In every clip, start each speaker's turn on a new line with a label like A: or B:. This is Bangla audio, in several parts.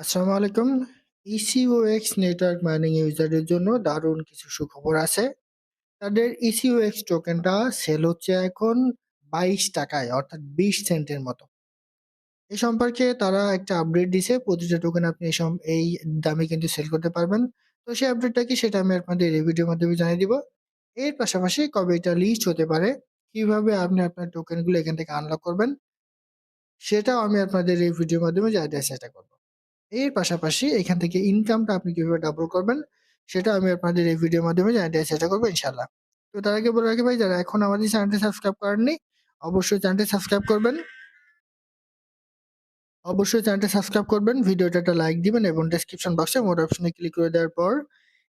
A: আসসালামু আলাইকুম। ECOX নেটওয়ার্ক মাইনিং ইউজারদের জন্য দারুণ কিছু সুখবর আছে। তাদের ECOX টোকেনটা সেল হচ্ছে এখন ৳২২ অর্থাৎ ২০ সেন্টের মতো। এ সম্পর্কে তারা একটা আপডেট দিছে। প্রতিটা টোকেন আপনি এই এই দামে কিন্তু সেল করতে পারবেন। তো সেই আপডেটটা কি সেটা আমি আপনাদের এই ভিডিওর মাধ্যমে জানিয়ে দিব। এর পাশাপাশি কবে এটা লিস্ট হতে পারে, কীভাবে আপনি আপনার টোকেনগুলো এখান থেকে আনলক করবেন, সেটাও আমি আপনাদের এই ভিডিওর মাধ্যমে দেওয়ার চেষ্টা করব। এর পাশাপাশি এখান থেকে ইনকামটা আপনি কীভাবে ডাবল করবেন, সেটা আমি আপনাদের এই ভিডিওর মাধ্যমে জানিয়ে দেওয়ার চেষ্টা করব ইনশাল্লাহ তো তার আগে বলে রাখি ভাই যারা এখন আমাদের চ্যানেলটি সাবস্ক্রাইব করেননি, অবশ্যই চ্যানেলটি সাবস্ক্রাইব করবেন। অবশ্যই চ্যানেলটি সাবস্ক্রাইব করবেন, ভিডিওটা একটা লাইক দিবেন এবং ডেসক্রিপশন বক্সে মোর অপশনে ক্লিক করে দেওয়ার পর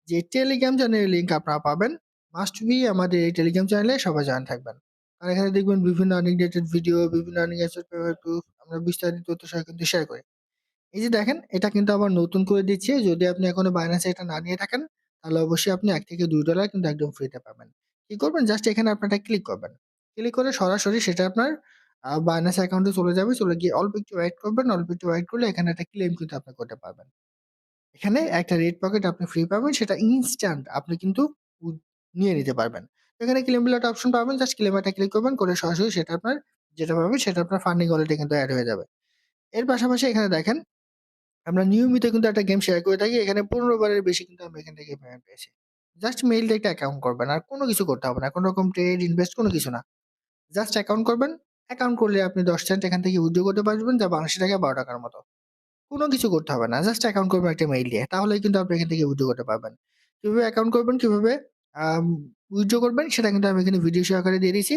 A: যে টেলিগ্রাম চ্যানেলের লিঙ্ক আপনারা পাবেন, মাস্ট বি আমাদের এই টেলিগ্রাম চ্যানেলে সবাই জয়েন থাকবেন। আর এখানে দেখবেন বিভিন্ন আর্নিং ভিডিও, বিভিন্ন আর্নিং পেমেন্ট প্রুফ আমরা বিস্তারিত তথ্য সহ কিন্তু শেয়ার করি। এই যে দেখেন এটা কিন্তু আবার নতুন করে দিচ্ছে। যদি আপনি এখনও এ এটা না নিয়ে থাকেন, তাহলে অবশ্যই আপনি $১-$২ কিন্তু একদম ফ্রিতে পাবেন। কি করবেন? জাস্ট এখানে আপনারা ক্লিক করবেন। ক্লিক করে সরাসরি সেটা আপনার Binance অ্যাকাউন্টে চলে যাবে। চলে গিয়ে অল্প একটু ওয়েট করবেন। অল্প একটু ওয়েট করলে এখানে একটা ক্লেম কিন্তু আপনি করতে পারবেন। এখানে একটা রেড পকেট আপনি ফ্রি পাবেন। সেটা ইনস্ট্যান্ট আপনি কিন্তু নিয়ে নিতে পারবেন। এখানে ক্লেম বলে একটা অপশন পাবেন। জাস্ট ক্লেম একটা ক্লিক করবেন। করে সরাসরি সেটা আপনার যেটা পাবেন সেটা আপনার ফান্ডিং ওয়ালেটে কিন্তু অ্যাড হয়ে যাবে। এর পাশাপাশি এখানে দেখেন আমরা নিয়মিত কিন্তু একটা গেম শেয়ার করে থাকি। এখানে ১৫ বারের বেশি কিন্তু আমরা এখান থেকে পেমেন্ট পেয়েছি। জাস্ট মেইল একটা অ্যাকাউন্ট করবেন। আর কোনো কিছু করতে হবে না। কোনো রকম ট্রেড, ইনভেস্ট কোনো কিছু না। জাস্ট অ্যাকাউন্ট করবেন। অ্যাকাউন্ট করলে আপনি ১০ সেন্ট এখান থেকে উইথড্র করতে পারবেন যা বাংলাদেশী টাকায় ৳১২ র মতো। কোনো কিছু করতে হবে না। জাস্ট অ্যাকাউন্ট করবেন একটা মেইল দিয়ে। তাহলেই কিন্তু আপনি এখান থেকে উইথড্র করতে পারবেন। কীভাবে অ্যাকাউন্ট করবেন, কীভাবে আম উইথড্র করবেন সেটা কিন্তু আমি এখানে ভিডিও সহকারে দিয়ে দিয়েছি।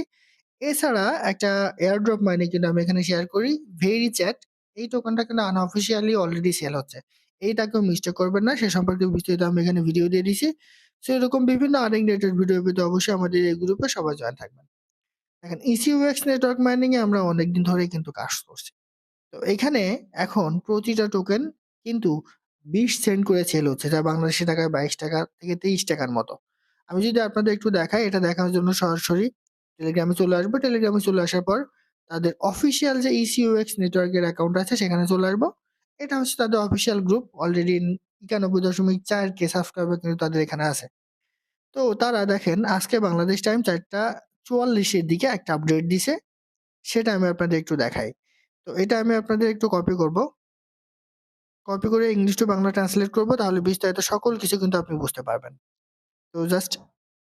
A: এছাড়া একটা এয়ারড্রপ মাইনিং কিন্তু আমি এখানে শেয়ার করি। ভেরিচ্যাট এই টোকেনটা কিন্তু আনঅফিসিয়ালি অলরেডি সেল হচ্ছে। এইটাকেও মিস্টেক করবেন না। সে সম্পর্কে বিস্তারিত আমি এখানে ভিডিও দিয়ে দিয়েছি। সো এরকম বিভিন্ন আর্নিং রিলেটেড ভিডিও পেতে অবশ্যই আমাদের এই গ্রুপে সবাই জয়েন থাকবেন। দেখেন ECOX নেটওয়ার্ক মাইনিং এ আমরা অনেকদিন ধরেই কিন্তু কাজ করছি। তো এখানে এখন প্রতিটা টোকেন কিন্তু ২০ সেন্ট করে সেল হচ্ছে, যা বাংলাদেশী টাকায় ৳২২ থেকে ৳২৩ টাকার মতো। আমি যদি আপনাদের একটু দেখাই, এটা দেখানোর জন্য সরাসরি টেলিগ্রামে চলে আসব। টেলিগ্রামে চলে আসার পর তাদের অফিসিয়াল যে ECOX নেটওয়ার্কের অ্যাকাউন্ট আছে, সেখানে চলে আসব। এটা হচ্ছে তাদের অফিসিয়াল গ্রুপ। অলরেডি ৯১.৪ কে সাবস্ক্রাইবার কিন্তু তাদের এখানে আছে। তো তারা দেখেন, আজকে বাংলাদেশ টাইম চারটা চুয়াল্লিশের দিকে একটা আপডেট দিছে। সেটা আমি আপনাদের একটু দেখাই। তো এটা আমি আপনাদের একটু কপি করব। কপি করে ইংলিশ টু বাংলা ট্রান্সলেট করব, তাহলে বিস্তারিত সকল কিছু কিন্তু আপনি বুঝতে পারবেন। তো জাস্ট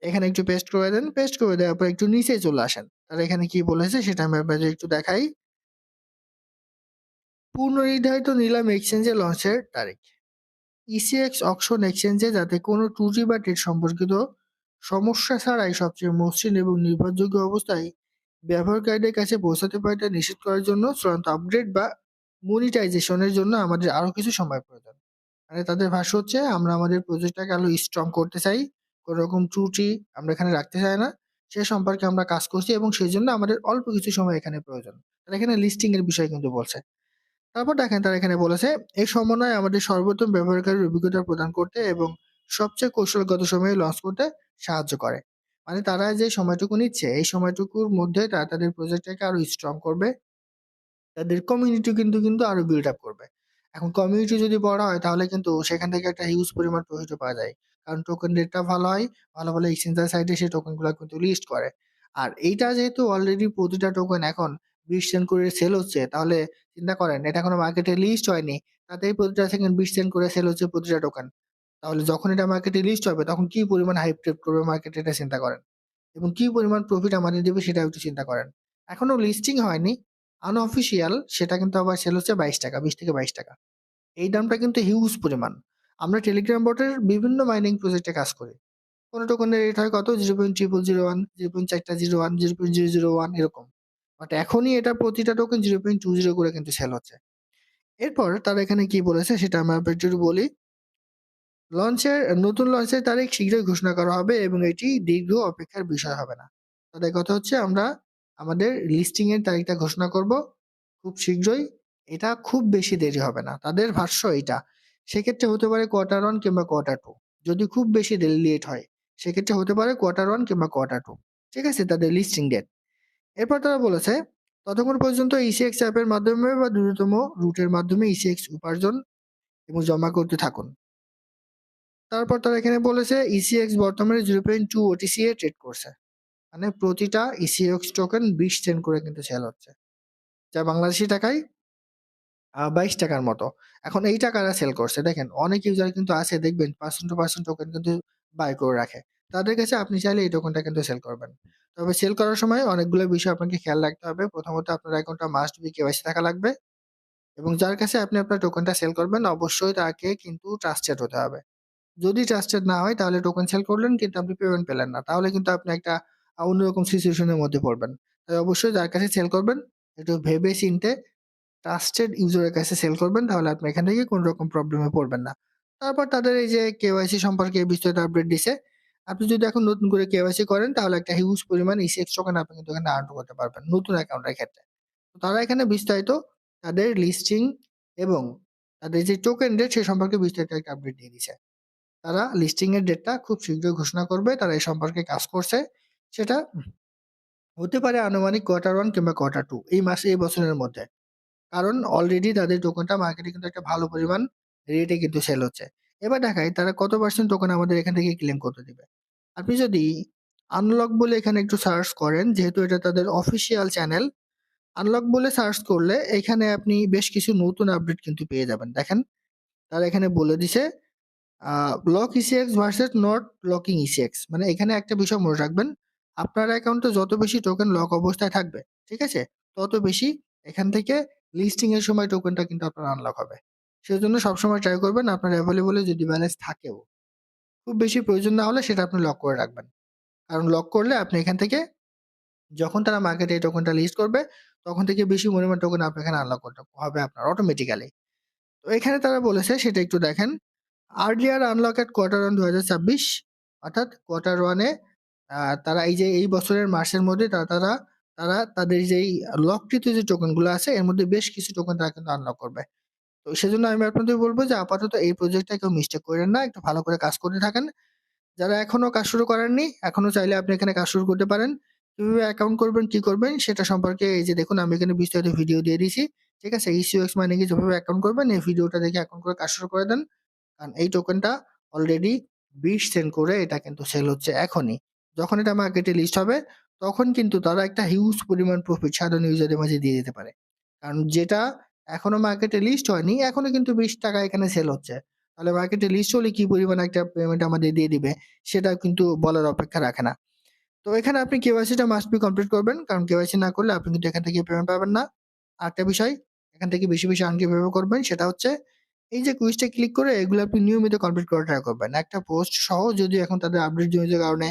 A: এখানে একটু পেস্ট করে দেন। পেস্ট করে দেওয়ার পর একটু নিচে চলে আসেন। তারা এখানে কি বলেছে সেটা আমি আপনাদের একটু দেখাই। পুনর্নির্ধারিত নিলাম এক্সচেঞ্জে লঞ্চের তারিখ। ECX অকশন এক্সচেঞ্জে যাতে কোনো ত্রুটি বা ট্রেড সম্পর্কিত সমস্যা ছাড়াই সবচেয়ে মসৃণ এবং নির্ভরযোগ্য অবস্থায় ব্যবহারকারীদের কাছে পৌঁছাতে পারে তা নিশ্চিত করার জন্য চূড়ান্ত আপগ্রেড বা মনিটাইজেশনের জন্য আমাদের আরও কিছু সময় প্রয়োজন। মানে তাদের ভাষ্য হচ্ছে, আমরা আমাদের প্রজেক্টটাকে আরও স্ট্রং করতে চাই। কোনো রকম ত্রুটি আমরা এখানে রাখতে চাই না। সে সম্পর্কে আমরা কাজ করছি এবং সেই জন্য আমাদের অল্প কিছু সময় এখানে প্রয়োজন। তারা এখানে লিস্টিং এর বিষয় কিন্তু বলছে। তারপর দেখেন তারা এখানে বলেছে, এই সমন্বয় আমাদের সর্বোত্তম ব্যবহারকারীর অভিজ্ঞতা প্রদান করতে এবং সবচেয়ে কৌশলগত সময়ে লঞ্চ করতে সাহায্য করে। মানে তারা যে সময়টুকু নিচ্ছে, এই সময়টুকুর মধ্যে তারা তাদের প্রজেক্টটাকে আরও স্ট্রং করবে। তাদের কমিউনিটি কিন্তু কিন্তু আরও বিল্ড আপ করবে। এখন কমিউনিটি যদি বড় হয়, তাহলে কিন্তু সেখান থেকে একটা হিউজ পরিমাণ প্রফিটও পাওয়া যায়। কারণ টোকেন রেটটা ভালো হয়। ভালো, ভালো এক্সচেঞ্জার সাইটে সেই টোকেনগুলা কিন্তু লিস্ট করে। আর এইটা যেহেতু অলরেডি প্রতিটা টোকেন এখন ২০ সেন্ট করে সেল হচ্ছে তাহলে চিন্তা করেন এটা এখনও মার্কেটে লিস্ট হয়নি। তাতেই প্রতিটা সেকেন্ড ২০ সেন্ট করে সেল হচ্ছে প্রতিটা টোকেন। তাহলে যখন এটা মার্কেটে লিস্ট হবে তখন কি পরিমাণ হাইপ ট্রেড করবে মার্কেটে এটা চিন্তা করেন। এবং কি পরিমাণ প্রফিট আমাদের দিবে সেটা একটু চিন্তা করেন। এখনও লিস্টিং হয়নি। আনঅফিসিয়াল সেটা কিন্তু আবার সেল হচ্ছে ৳২২ ৳২০-৳২২ এই দামটা কিন্তু হিউজ পরিমাণ। আমরা টেলিগ্রাম বটের বিভিন্ন মাইনিং প্রজেক্টে কাজ করি। কোনো টোকেনের রেট হয় কত 0.0001, 0.401, 0.001 এরকম। বাট এখনই এটা প্রতিটা টোকেন 0.20 করে কিন্তু সেল হচ্ছে। এরপর তারা এখানে কি বলেছে সেটা আমি আপনাদের একটু বলি। লঞ্চের নতুন লঞ্চের তারিখ শীঘ্রই ঘোষণা করা হবে এবং এটি দীর্ঘ অপেক্ষার বিষয় হবে না। তাদের কথা হচ্ছে আমরা আমাদের লিস্টিং এর তারিখটা ঘোষণা করব খুব শীঘ্রই। এটা খুব বেশি দেরি হবে না। তাদের ভাষ্য এইটা। সেক্ষেত্রে হতে পারে কোয়ার্টার 1 কিংবা কোয়ার্টার টু যদি খুব বেশি লেট হয়, সেক্ষেত্রে হতে পারে কোয়ার্টার 1 কিংবা কোয়ার্টার টু ঠিক আছে? তাদের লিস্টিং ডেট। এরপর তারা বলেছে, ততক্ষণ পর্যন্ত ইসিএক্স অ্যাপের মাধ্যমে বা দ্রুততম রুটের মাধ্যমে ECX উপার্জন এবং জমা করতে থাকুন। তারপর তারা এখানে বলেছে ইসিএক্স বর্তমানে 0.2 ওটিসি এ ট্রেড করছে। মানে প্রতিটা ইসিএক্স টোকেন ২০ সেন্ট করে কিন্তু সেল হচ্ছে। যা বাংলাদেশি টাকায় ২২ টাকার মতো। এখন এইটা কারা সেল করছে? দেখেন, অনেক ইউজার কিন্তু আছে, দেখবেন পার্সন টু পার্সন টোকেন কিন্তু বাই করে রাখে। তাদের কাছে আপনি চাইলে এই টোকেনটা কিন্তু সেল করবেন। তবে সেল করার সময় অনেকগুলো বিষয় আপনাকে খেয়াল রাখতে হবে। প্রথমত আপনার অ্যাকাউন্টটা মাস্ট বি কেওয়াইসি থাকা লাগবে। এবং যার কাছে আপনি আপনার টোকেনটা সেল করবেন, অবশ্যই তাকে কিন্তু ট্রাস্টেড হতে হবে। যদি ট্রাস্টেড না হয়, তাহলে টোকেন সেল করলেন কিন্তু আপনি পেমেন্ট পেলেন না। তাহলে কিন্তু আপনি একটা অন্যরকম সিচুয়েশনের মধ্যে পড়বেন। তাই অবশ্যই যার কাছে সেল করবেন, একটু ভেবে চিন্তে ট্রাস্টেড ইউজারের কাছে সেল করবেন, তাহলে আপনি এখান থেকে কোনো রকম প্রবলেমে পড়বেন না। তারপর তাদের এই যে কেওয়াইসি সম্পর্কে বিস্তারিত আপডেট দিছে। আপনি যদি এখন নতুন করে কেওয়াইসি করেন, তাহলে একটা হিউজ পরিমাণ ইসিএক্স টোকেন আপনি কিন্তু এখানে আর্ন করতে পারবেন, নতুন অ্যাকাউন্টের ক্ষেত্রে। তারা এখানে বিস্তারিত তাদের লিস্টিং এবং তাদের যে টোকেন রেট সে সম্পর্কে বিস্তারিত একটা আপডেট দিয়ে দিছে। তারা লিস্টিং এর ডেটটা খুব শীঘ্রই ঘোষণা করবে। তারা এই সম্পর্কে কাজ করছে। সেটা হতে পারে আনুমানিক কোয়ার্টার ওয়ান কিংবা কোয়ার্টার টু এই মাসে, এই বছরের মধ্যে। কারণ অলরেডি তাদের টোকেনটা মার্কেটে কিন্তু একটা ভালো পরিমাণ রেটে কিন্তু সেল হচ্ছে। এবার দেখাই তারা কত পার্সেন্ট টোকেন আমাদের এখান থেকে ক্লেম করতে দেবে আপনি যদি আনলক বলে এখানে একটু সার্চ করেন যেহেতু এটা তাদের অফিসিয়াল চ্যানেল। আনলক বলে সার্চ করলে এখানে আপনি বেশ কিছু নতুন আপডেট কিন্তু পেয়ে যাবেন। দেখেন তারা এখানে বলে দিছে lock ECX versus not locking ECX মানে এখানে একটা বিষয় মনে রাখবেন। আপনার অ্যাকাউন্টে যত বেশি টোকেন লক অবস্থায় থাকবে, ঠিক আছে? তত বেশি এখান থেকে লিস্টিং এর সময় টোকেনটা কিন্তু আপনার আনলক হবে। সেজন্য সবসময় ট্রাই করবেন আপনার এ যদি ব্যালেন্স থাকেও, খুব বেশি প্রয়োজন না হলে সেটা আপনি লক করে রাখবেন। কারণ লক করলে আপনি এখান থেকে যখন তারা মার্কেটে এই টোকেনটা লিস্ট করবে তখন থেকে বেশি পরিমাণ টোকেন আপনার এখানে আনলক করতে হবে আপনার অটোমেটিক্যালি। তো এখানে তারা বলেছে সেটা একটু দেখেন। আর্লিয়ার আনলক এট কোয়ার্টার 1 2026 অর্থাৎ কোয়ার্টার ওয়ানে তারা এই যে এই বছরের মার্চের মধ্যে তারা তারা তারা তাদের যেই লককৃত যে টোকেনগুলো আছে এর মধ্যে বেশ কিছু টোকেন তারা কিন্তু আনলক করবে। তো সেজন্য আমি আপনাদের বলব যে আপাতত এই প্রজেক্টটা কেউ মিস্টেক কইরেন না। একটু ভালো করে কাজ করতে থাকেন। যারা এখনও কাজ শুরু করেননি, এখনও চাইলে আপনি এখানে কাজ শুরু করতে পারেন। কীভাবে অ্যাকাউন্ট করবেন, কি করবেন সেটা সম্পর্কে এই যে দেখুন আমি এখানে বিস্তারিত ভিডিও দিয়ে দিয়েছি। ঠিক আছে? ইসিওএক্স মানে এ যেভাবে অ্যাকাউন্ট করবেন এই ভিডিওটা দেখে অ্যাকাউন্ট করে কাজ শুরু করে দেন। কারণ এই টোকেনটা অলরেডি ২০ সেন্ট করে এটা কিন্তু সেল হচ্ছে এখনই। যখন এটা মার্কেটে লিস্ট হবে তখন কিন্তু তারা একটা হিউজ পরিমাণ প্রফিট সাধারণ ইউজারদের মাঝে দিয়ে দিতে পারে। কারণ যেটা এখনও মার্কেটে লিস্ট হয়নি এখনও কিন্তু ৳২০ এখানে সেল হচ্ছে। তাহলে মার্কেটে লিস্ট হলে কি পরিমাণ একটা পেমেন্ট আমাদের দিয়ে দিবে সেটা কিন্তু বলার অপেক্ষা রাখে না। তো এখানে আপনি কেওয়াইসিটা মাস্ট বি কমপ্লিট করবেন। কারণ কেওয়াইসি না করলে আপনি কিন্তু এখান থেকে পেমেন্ট পাবেন না। আরেকটা বিষয় এখান থেকে বেশি, বেশি আর্ন কীভাবে করবেন সেটা হচ্ছে এই যে কুইজটা ক্লিক করে এগুলো আপনি নিয়মিত কমপ্লিট করার ট্রাই করবেন। একটা পোস্ট সহ যদি এখন তাদের আপডেট জনিত কারণে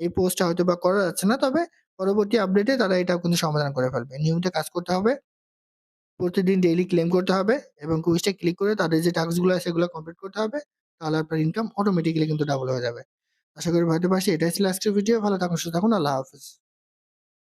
A: এই পোস্টটা হয়তোবা করা যাচ্ছে না। তবে পরবর্তী আপডেটে তারা এটাও কিন্তু সমাধান করে ফেলবে। নিয়মিত কাজ করতে হবে। প্রতিদিন ডেইলি ক্লেম করতে হবে এবং কুইজটা ক্লিক করে তাদের যে টাস্কগুলো আছে সেগুলো কমপ্লিট করতে হবে। তাহলে আপনার ইনকাম অটোমেটিক্যালি কিন্তু ডাবল হয়ে যাবে। আশা করি বুঝাতে পারছি। এটাই ছিল আজকের ভিডিও। ভালো থাকুন, সুস্থ থাকুন। আল্লাহ হাফেজ।